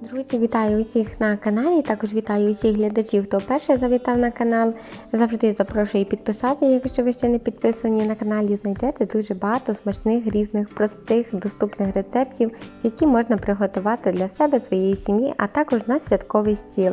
Друзі, вітаю усіх на каналі. Також вітаю усіх глядачів, хто перше завітав на канал. Завжди запрошую підписатися, якщо ви ще не підписані на каналі, знайдете дуже багато смачних, різних, простих, доступних рецептів, які можна приготувати для себе, своєї сім'ї, а також на святковий стіл.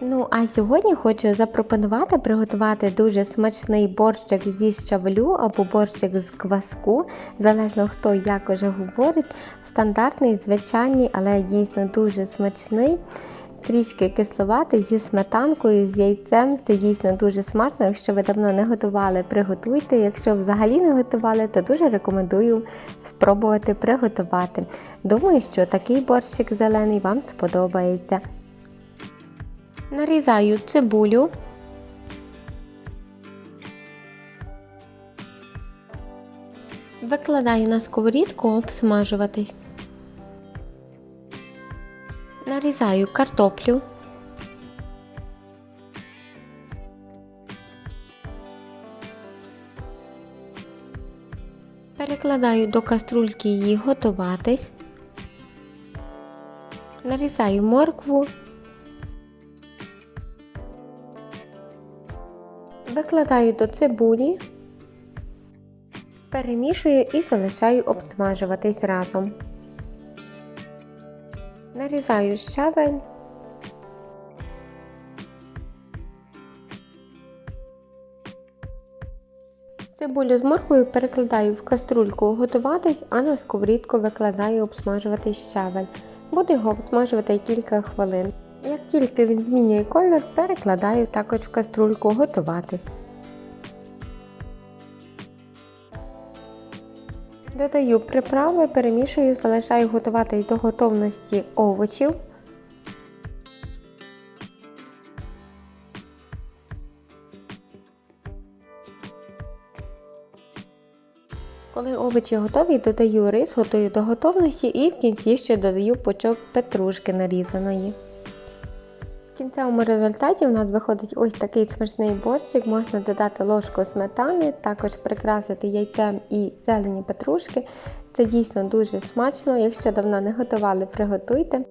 Ну а сьогодні хочу запропонувати приготувати дуже смачний борщик зі щавлю або борщик з кваску, залежно хто як уже говорить. Стандартний, звичайний, але дійсно дуже смачний. Трішки кисловатий зі сметанкою, з яйцем. Це дійсно дуже смачно. Якщо ви давно не готували, приготуйте. Якщо взагалі не готували, то дуже рекомендую спробувати приготувати. Думаю, що такий борщик зелений вам сподобається. Нарізаю цибулю. Викладаю на сковорідку обсмажуватись. Нарізаю картоплю. Перекладаю до каструльки її готуватись. Нарізаю моркву. Викладаю до цибулі, перемішую і залишаю обсмажуватись разом. Нарізаю щавель. Цибулю з морквою перекладаю в каструльку готуватись, а на сковорідку викладаю обсмажуватись щавель. Буду його обсмажувати кілька хвилин. Як тільки він змінює колір, перекладаю також в каструльку готуватись. Додаю приправи, перемішую, залишаю готуватись до готовності овочів. Коли овочі готові, додаю рис, готую до готовності і в кінці ще додаю пучок петрушки нарізаної. В кінцевому результаті у нас виходить ось такий смачний борщик, можна додати ложку сметани, також прикрасити яйцем і зелені петрушки. Це дійсно дуже смачно. Якщо давно не готували, приготуйте.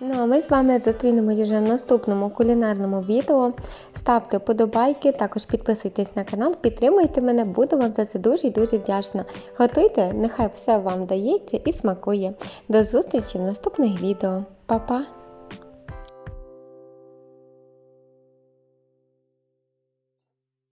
Ну а ми з вами зустрінемося вже в наступному кулінарному відео. Ставте вподобайки, також підписуйтесь на канал, підтримуйте мене, буду вам за це дуже і дуже вдячна. Готуйте, нехай все вам дається і смакує. До зустрічі в наступних відео. Па-па!